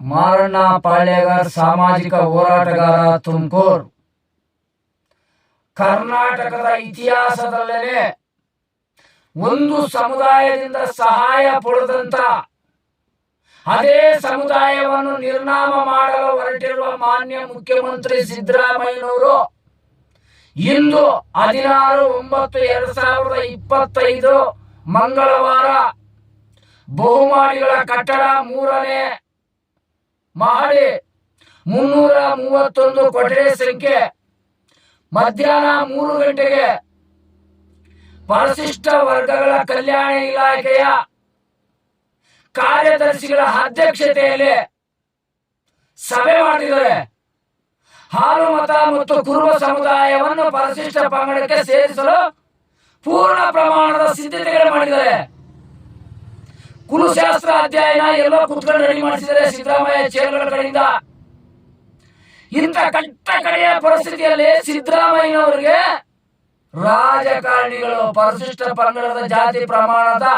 ಮಾರಣ್ಣ ಪಾಳ್ಯಗಾರ್ ಸಾಮಾಜಿಕ ಹೋರಾಟಗಾರ ತುಮಕೂರು. ಕರ್ನಾಟಕದ ಇತಿಹಾಸದಲ್ಲೇ ಒಂದು ಸಮುದಾಯದಿಂದ ಸಹಾಯ ಪಡೆದಂತ ಅದೇ ಸಮುದಾಯವನ್ನು ನಿರ್ನಾಮ ಮಾಡಲು ಹೊರಟಿರುವ ಮಾನ್ಯ ಮುಖ್ಯಮಂತ್ರಿ ಸಿದ್ದರಾಮಯ್ಯನವರು ಇಂದು ಹದಿನಾರು ಒಂಬತ್ತು ಎರಡ್ ಸಾವಿರದ ಇಪ್ಪತ್ತೈದು ಮಂಗಳವಾರ ಬಹುಮಹಡಿಗಳ ಕಟ್ಟಡ ಮೂರನೇ ಮಹಡಿ ಮುನ್ನೂರ ಮೂವತ್ತೊಂದು ಕೊಠಡಿ ಸಂಖ್ಯೆ. ಮಧ್ಯಾಹ್ನ ಮೂರು ಗಂಟೆಗೆ ಪರಿಶಿಷ್ಟ ವರ್ಗಗಳ ಕಲ್ಯಾಣ ಇಲಾಖೆಯ ಕಾರ್ಯದರ್ಶಿಗಳ ಅಧ್ಯಕ್ಷತೆಯಲ್ಲಿ ಸಭೆ ಮಾಡಿದ್ದಾರೆ. ಹಾಲು ಮತ ಮತ್ತು ಕುರುಬ ಸಮುದಾಯವನ್ನು ಪರಿಶಿಷ್ಟ ಪಂಗಡಕ್ಕೆ ಸೇರಿಸಲು ಪೂರ್ಣ ಪ್ರಮಾಣದ ಸಿದ್ಧತೆಗಳು ಮಾಡಿದ್ದಾರೆ. ಕುಲಶಾಸ್ತ್ರ ಅಧ್ಯಯನ ಎಲ್ಲೋ ಕುತ್ಕೊಂಡು ರೆಡಿ ಮಾಡಿಸಿದರೆ ಸಿದ್ದರಾಮಯ್ಯ ಚೇರ್ಗಳ ಕಡೆಯಿಂದ ಇಂಥ ಕಟ್ಟ ಕಡೆಯ ಪರಿಸ್ಥಿತಿಯಲ್ಲಿ ಸಿದ್ದರಾಮಯ್ಯನವರಿಗೆ ರಾಜಕಾರಣಿಗಳು, ಪರಿಶಿಷ್ಟ ಪಂಗಡದ ಜಾತಿ ಪ್ರಮಾಣದ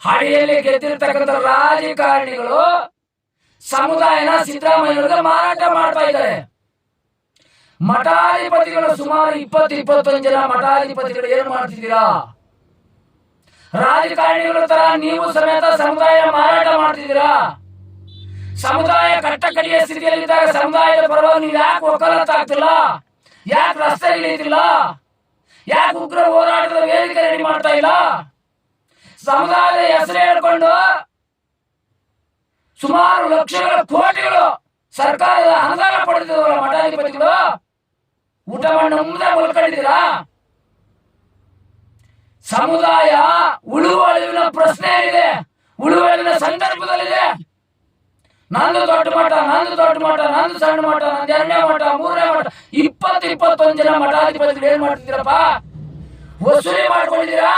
ಹಡಿಯಲ್ಲಿ ಗೆದ್ದಿರ್ತಕ್ಕಂಥ ರಾಜಕಾರಣಿಗಳು ಸಮುದಾಯನ ಸಿದ್ದರಾಮಯ್ಯನವರಿಗೆ ಮಾರಾಟ ಮಾಡ್ತಾ ಇದ್ದಾರೆ. ಮಠಾಧಿಪತಿಗಳು ಸುಮಾರು ಇಪ್ಪತ್ತು, ಇಪ್ಪತ್ತೊಂದು ಜನ ಮಠಾಧಿಪತಿಗಳು ಏನು ಮಾಡ್ತಿದ್ದೀರಾ? ರಾಜಕಾರಣಿಗಳ ತರ ನೀವು ಸಮೇತ ಸಮುದಾಯ ಮಾರಾಟ ಮಾಡ್ತಿದ್ದೀರಾ? ಸಮುದಾಯ ಕಟ್ಟ ಕಡಿಯ ಸ್ಥಿತಿಯಲ್ಲಿದ್ದಾಗ ಸಮುದಾಯದ ಪರವಾಗಿ ನೀವು ಯಾಕೆ ಒಕ್ಕಲತ್ತ ಆಗ್ತಿಲ್ಲ? ಯಾಕೆ ರಸ್ತೆ ಇಳಿಯುತ್ತಿಲ್ಲ ಯಾಕೆ ಉಗ್ರ ಹೋರಾಟದ ವೇದಿಕೆ ರೆಡಿ ಮಾಡ್ತಾ ಇಲ್ಲ? ಸಮುದಾಯದ ಹೆಸರು ಹೇಳ್ಕೊಂಡು ಸುಮಾರು ಲಕ್ಷಗಳ ಕೋಟಿಗಳು ಸರ್ಕಾರದ ಅನುದಾನ ಪಡೆದಿದ್ದವರ ಮಠಾಧಿಪತಿಗಳು. ಊಟ ಮಾಡಿ ನಮ್ಮದೇ ಮಲ್ಕೊಂಡಿದ್ದೀರಾ? ಸಮುದಾಯ ಉಳುವಳಿವಿನ ಪ್ರಶ್ನೆ ಇದೆ. ಉಳುವಳಿವಿನ ಸಂದರ್ಭದಲ್ಲಿದೆ. ನಂದು ದೊಡ್ಡ ಮಠ, ನಂದು ದೊಡ್ಡ ಮಠ, ನಂದು ಸಣ್ಣ ಮಠ, ನಂದು ಎರಡನೇ ಮಠ, ಮೂರನೇ ಮಠ ಇಪ್ಪತ್ತು ಇಪ್ಪತ್ತೊಂದು ಜನ ಮಠಾಧಿಪತಿಗಳು ಏನ್ ಮಾಡ್ತಿದ್ದೀರಪ್ಪ? ವಸೂಲಿ ಮಾಡ್ಕೊಂಡಿದ್ದೀರಾ?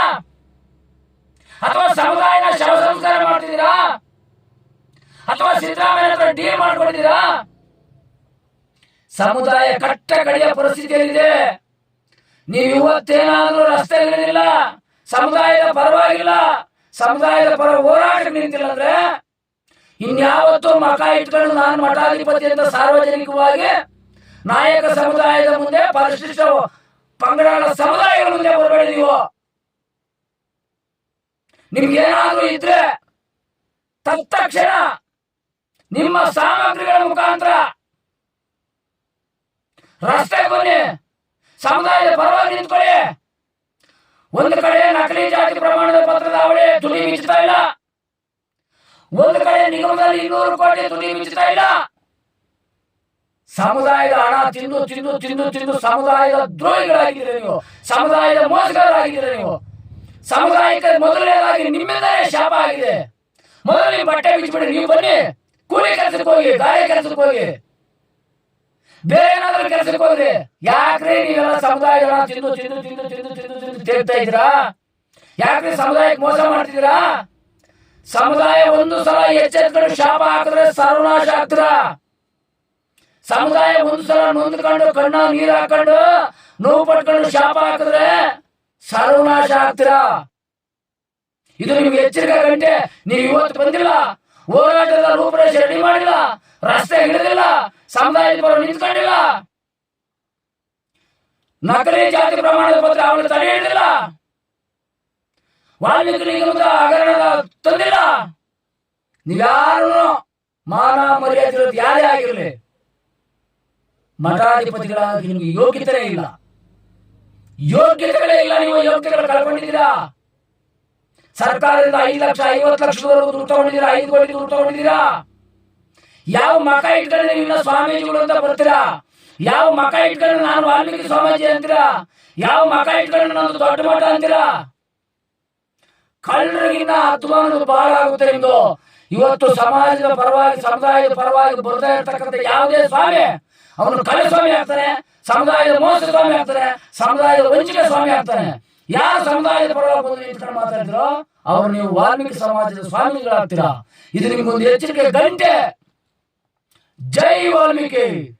ಅಥವಾ ಸಮುದಾಯನ ಶವ ಸಂಸ್ಕಾರ ಮಾಡ್ತಿದ್ದೀರಾ? ಅಥವಾ ಸಿದ್ದರಾಮಯ್ಯ ಡಿ ಮಾಡ್ಕೊಂಡಿದ್ದೀರಾ? ಸಮುದಾಯ ಕಟ್ಟ ಕಡೆಯ ಪರಿಸ್ಥಿತಿಯಲ್ಲಿದೆ. ನೀವು ಇವತ್ತೇನಾದ್ರೂ ರಸ್ತೆಗಳಿಲ್ಲ ಸಮುದಾಯದ ಪರವಾಗಿಲ್ಲ. ಸಮುದಾಯದ ಪರ ಹೋರಾಟ ನಿಂತಿಲ್ಲ ಅಂದ್ರೆ ಇನ್ಯಾವತ್ತೂ ಮಕ ಇಟ್ಕೊಂಡು ನಾನು ಮಠಾಧಿಪತಿ ಅಂತ ಸಾರ್ವಜನಿಕವಾಗಿ ನಾಯಕ ಸಮುದಾಯದ ಮುಂದೆ ಪರಿಶಿಷ್ಟ ಪಂಗಡಗಳ ಸಮುದಾಯಗಳ ಮುಂದೆ ಬರಬೇಡಿದೀವ ನಿಮ್ಗೇನಾದ್ರೂ ಇದ್ರೆ ತಕ್ಷಣ ನಿಮ್ಮ ಸಾಮಗ್ರಿಗಳ ಮುಖಾಂತರ ರಸ್ತೆ ಬನ್ನಿ. ಸಮುದಾಯದ ಪರವಾಗಿ ನಿಂತ್ಕೊಳ್ಳಿ. ಒಂದು ಕಡೆ ನಕಲಿ ಜಾತಿ ಪ್ರಮಾಣದ ಪತ್ರದ ಅವಳಿ ತುಟಿ ಮಿಚ್ಚುತ್ತಾ ಇಲ್ಲ. ಒಂದು ಕಡೆ ನಿಗಮದಲ್ಲಿ ಇನ್ನೂರು ಕೋಟಿ ತುಟಿ ಮಿಚ್ಚುತ್ತಾ ಇಲ್ಲ. ಸಮುದಾಯದ ಹಣ ತಿಂದು ತಿಂದು ತಿಂದು ತಿಂದು ಸಮುದಾಯದ ದ್ರೋಹಿಗಳಾಗಿದ್ದೀರಿ ನೀವು. ಸಮುದಾಯದ ಮೋಸಗಾರರಾಗಿದ್ದೀರಿ ನೀವು. ಸಮುದಾಯಕ್ಕೆ ಮೊದಲನೇದಾಗಿ ನಿಮ್ಮಿಂದಲೇ ಶಾಪ ಆಗಿದೆ. ಮೊದಲು ನೀವು ಬಟ್ಟೆ ಬಿಚ್ಚಿಬಿಡಿ, ನೀವು ಬನ್ನಿ. ಕೂಲಿ ಕೆಲಸಕ್ಕೆ ಹೋಗಿ ಗಾಯ ಕೆಲಸಕ್ಕೆ ಹೋಗಿ. ಬೇರೆ ಏನಾದ್ರೂ ಕೆಲಸಕ್ಕೆ ಹೋಗ್ರಿ. ಯಾಕ್ರಿ ನೀವೆಲ್ಲ ಸಮುದಾಯದ ಹಣ ತಿಂದು ತಿಂದು ತಿಂದು ತಿಂದು ತಿಂತಾ ಇದ್ದೀರಾ? ಯಾಕ್ರಿ ಸಮುದಾಯಕ್ಕೆ ಮೋಸ ಮಾಡ್ತಿದ್ದೀರಾ? ಸಮುದಾಯ ಒಂದು ಸಲ ಎಚ್ಚೆತ್ಕೊಂಡು ಶಾಪ ಹಾಕಿದ್ರೆ ಸರ್ವನಾಶ ಆಗ್ತೀರ? ಸಮುದಾಯ ಒಂದು ಸಲ ನೊಂದ್ಕೊಂಡು ಕಣ್ಣ ನೀರು ಹಾಕೊಂಡು ನೋವು ಪಟ್ಕೊಂಡು ಶಾಪ ಹಾಕಿದ್ರೆ ಸರ್ವನಾಶ ಆಗ್ತೀರಾ? ಇದು ನಿಮ್ಗೆ ಎಚ್ಚರಿಕೆ ಗಂಟೆ ನೀವು ಇವತ್ತು ಬಂದಿಲ್ಲ, ಹೋರಾಟದ ರೂಪರೇಷೆ ರೆಡಿ ಮಾಡಿಲ್ಲ, ರಸ್ತೆ ಹಿಡಿದಿಲ್ಲ, ಸಮುದಾಯದ ನಿಂತ್ಕೊಂಡಿಲ್ಲ. ನಕಲಿ ಜಾತಿ ಪ್ರಮಾಣದ ಪತ್ರ ಅವಳು ತಡೆ ಹಿಡಿದಿಲ್ಲ. ವಾಲ್ಮೀಕಿ ಹಗರಣದ ತಂದಿಲ್ಲ. ನೀವ್ಯಾರು ಮಾನ ಮರ್ಯಾದೆ ಯಾರೇ ಆಗಿರಲಿ, ಮಠಾಧಿಪತಿಗಳಾಗಿ ನಿಮಗೆ ಯೋಗ್ಯತೆ ಇಲ್ಲ. ಯೋಗ್ಯತೆಗಳೇ ಇಲ್ಲ, ನೀವು ಯೋಗ್ಯತೆಗಳು ಕಳ್ಕೊಂಡಿದ್ದೀರಾ? ಸರ್ಕಾರದಿಂದ ಐದು ಲಕ್ಷ, ಐವತ್ತು ಲಕ್ಷದವರೆಗೂ ದುಡ್ಡು ತಗೊಂಡಿದ್ದೀರಾ? ಐದು ಕೋಟಿ ದುಡ್ಡು ತಗೊಂಡಿದ್ದೀರಾ? ಯಾವ ಮಕ ಇಟ್ಕೊಂಡು ನೀವು ಸ್ವಾಮೀಜಿಗಳು ಅಂತ ಬರ್ತೀರಾ? ಯಾವ ಮಕ ಇಟ್ಕೊಂಡು ನಾನು ವಾಲ್ಮೀಕಿ ಸ್ವಾಮೀಜಿ ಅಂತೀರಾ? ಯಾವ ಮಕ ಇಟ್ಕೊಂಡು ನಾನು ದೊಡ್ಡ ಮಠ ಅಂತೀರಾ? ಕಳ್ಳರಿಗಿನ್ನ ಅಧ್ವಾನ ಬಹಳ ಆಗುತ್ತೆ ನಿಮ್ದು ಇವತ್ತು ಸಮಾಜದ ಪರವಾಗಿ, ಸಮುದಾಯದ ಪರವಾಗಿ ಬರ್ತಾ ಇರ್ತಕ್ಕಂಥ ಯಾವುದೇ ಸ್ವಾಮಿ, ಅವನು ಕಲೆ ಸ್ವಾಮಿ ಆಗ್ತಾನೆ, ಸಮುದಾಯದ ಮೋಸ ಸ್ವಾಮಿ ಆಗ್ತಾನೆ, ಸಮುದಾಯದ ವಂಚಿಕೆ ಸ್ವಾಮಿ ಆಗ್ತಾನೆ. ಯಾವ ಸಮುದಾಯದ ಪರವಾಗಿ ಬಂದು ನಿಂತ್ಕೊಂಡು ಮಾತಾಡಿದ್ರೋ, ಅವ್ರು ನೀವು ವಾಲ್ಮೀಕಿ ಸಮಾಜದ ಸ್ವಾಮಿಗಳಾಗ್ತೀರಾ ಇದು ನಿಮಗೊಂದು ಎಚ್ಚರಿಕೆ ಗಂಟೆ. ಜೈ ವಾಲ್ಮೀಕಿ.